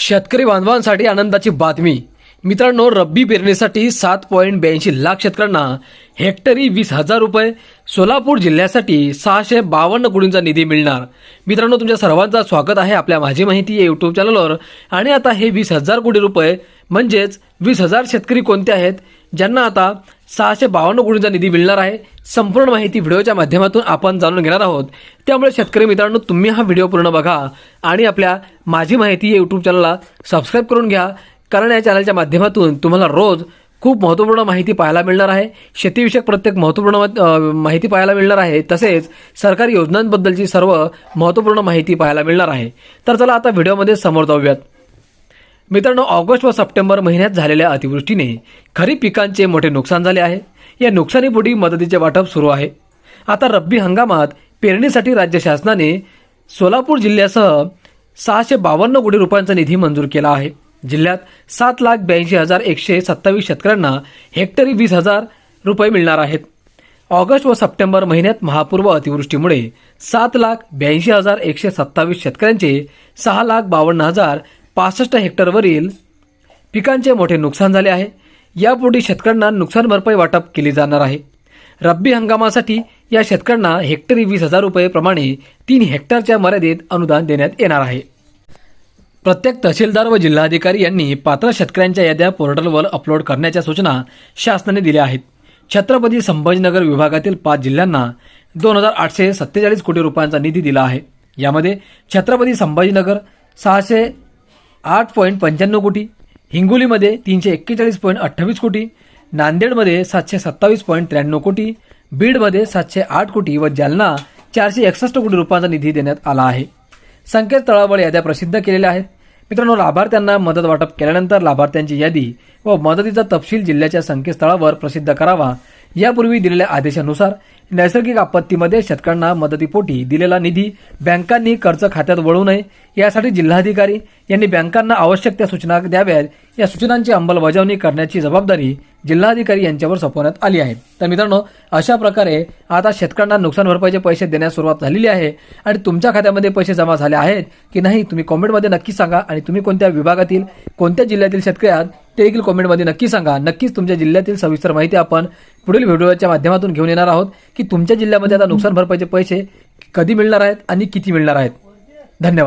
शेतकरी बांधवांसाठी आनंदाची बातमी. मित्रांनो रब्बी पेरणीसाठी सात पॉईंट ब्याऐंशी लाख शेतकऱ्यांना हेक्टरी वीस हजार रुपये सोलापूर जिल्ह्यासाठी सहाशे बावन्न कोटींचा निधी मिळणार. मित्रांनो तुमच्या सर्वांचं स्वागत आहे आपल्या माझी माहिती या यूट्यूब चॅनलवर आणि आता हे वीस हजार कोटी रुपये म्हणजेच वीस हजार शेतकरी कोणते आहेत ज्यांना आता सहाशे बावन्न कोटींचा निधी मिळणार आहे संपूर्ण माहिती व्हिडिओच्या माध्यमातून आपण जाणून घेणार आहोत. त्यामुळे शेतकरी मित्रांनो तुम्ही हा व्हिडिओ पूर्ण बघा आणि आपल्या माझी माहिती या यूट्यूब चॅनलला सबस्क्राईब करून घ्या कारण या चॅनलच्या माध्यमातून तुम्हाला रोज खूप महत्त्वपूर्ण माहिती पाहायला मिळणार आहे. शेतीविषयक प्रत्येक महत्त्वपूर्ण माहिती पाहायला मिळणार आहे. तसेच सरकारी योजनांबद्दलची सर्व महत्त्वपूर्ण माहिती पाहायला मिळणार आहे. तर चला आता व्हिडिओमध्ये समोर जाऊयात. मित्रांनो ऑगस्ट व सप्टेंबर महिन्यात झालेल्या अतिवृष्टीने खरीप पिकांचे मोठे नुकसान झाले आहे. या नुकसानीपोटी मदतीचे वाटप सुरू आहे. आता रब्बी हंगामात पेरणीसाठी राज्य शासनाने सोलापूर जिल्ह्यासह सहाशे बावन्न कोटी रुपयांचा निधी मंजूर केला आहे. जिल्ह्यात सात लाख ब्याऐंशी हजार एकशे सत्तावीस शेतकऱ्यांना हेक्टरी वीस हजार रुपये मिळणार आहेत. ऑगस्ट व सप्टेंबर महिन्यात महापूर्व अतिवृष्टीमुळे सात लाख ब्याऐंशी हजार एकशे सत्तावीस शेतकऱ्यांचे सहा लाख बावन्न हजार पासष्ट हेक्टरवरील पिकांचे मोठे नुकसान झाले आहे. यापोटी शेतकऱ्यांना नुकसान भरपाई वाटप केली जाणार आहे. रब्बी हंगामासाठी या शेतकऱ्यांना हेक्टरी वीस हजार रुपयेप्रमाणे तीन हेक्टरच्या मर्यादेत अनुदान देण्यात येणार आहे. प्रत्येक तहसीलदार व जिल्हाधिकारी यांनी पात्र शेतकऱ्यांच्या याद्या पोर्टलवर अपलोड करण्याच्या सूचना शासनाने दिल्या आहेत. छत्रपती संभाजीनगर विभागातील पाच जिल्ह्यांना दोन हजार आठशे सत्तेचाळीस कोटी रुपयांचा निधी दिला आहे. यामध्ये छत्रपती संभाजीनगर सहाशे आठ पॉईंट पंच्याण्णव कोटी हिंगोलीमध्ये तीनशे एक्केचाळीस पॉईंट अठ्ठावीस कोटी नांदेडमध्ये सातशे सत्तावीस पॉईंट त्र्याण्णव कोटी बीडमध्ये सातशे आठ कोटी व जालना चारशे एकसष्ट कोटी रुपयांचा निधी देण्यात आला आहे. संकेतस्थळावर याद्या प्रसिद्ध केलेल्या आहेत. मित्रांनो लाभार्थ्यांना मदत वाटप केल्यानंतर लाभार्थ्यांची यादी व मदतीचा तपशील जिल्ह्याच्या संकेतस्थळावर प्रसिद्ध करावा. यापूर्वी दिलेल्या आदेशानुसार नैसर्गिक आपत्तीमध्ये शेतकऱ्यांना मदतीपोटी दिलेला निधी बँकांनी कर्ज खात्यात वळू नये यासाठी जिल्हाधिकारी यांनी बँकांना आवश्यक त्या सूचना द्याव्यात. या सूचनांची अंमलबजावणी करण्याची जबाबदारी जिल्हाधिकारी यांच्यावर सोपवण्यात आली आहे. तर मित्रांनो अशा प्रकारे आता शेतकऱ्यांना नुकसान भरपाईचे पैसे देण्यास सुरुवात झालेली आहे आणि तुमच्या खात्यामध्ये पैसे जमा झाले आहेत की नाही तुम्ही कॉमेंटमध्ये नक्की सांगा आणि तुम्ही कोणत्या विभागातील कोणत्या जिल्ह्यातील शेतकऱ्यात ते देखील कॉमेंटमध्ये नक्की सांगा. नक्कीच तुमच्या जिल्ह्यातील सविस्तर माहिती आपण पुढील व्हिडिओच्या माध्यमातून घेऊन येणार आहोत की तुमच्या जिल्ह्यामध्ये आता नुकसान भरपाईचे पैसे कधी मिळणार आहेत आणि किती मिळणार आहेत. धन्यवाद.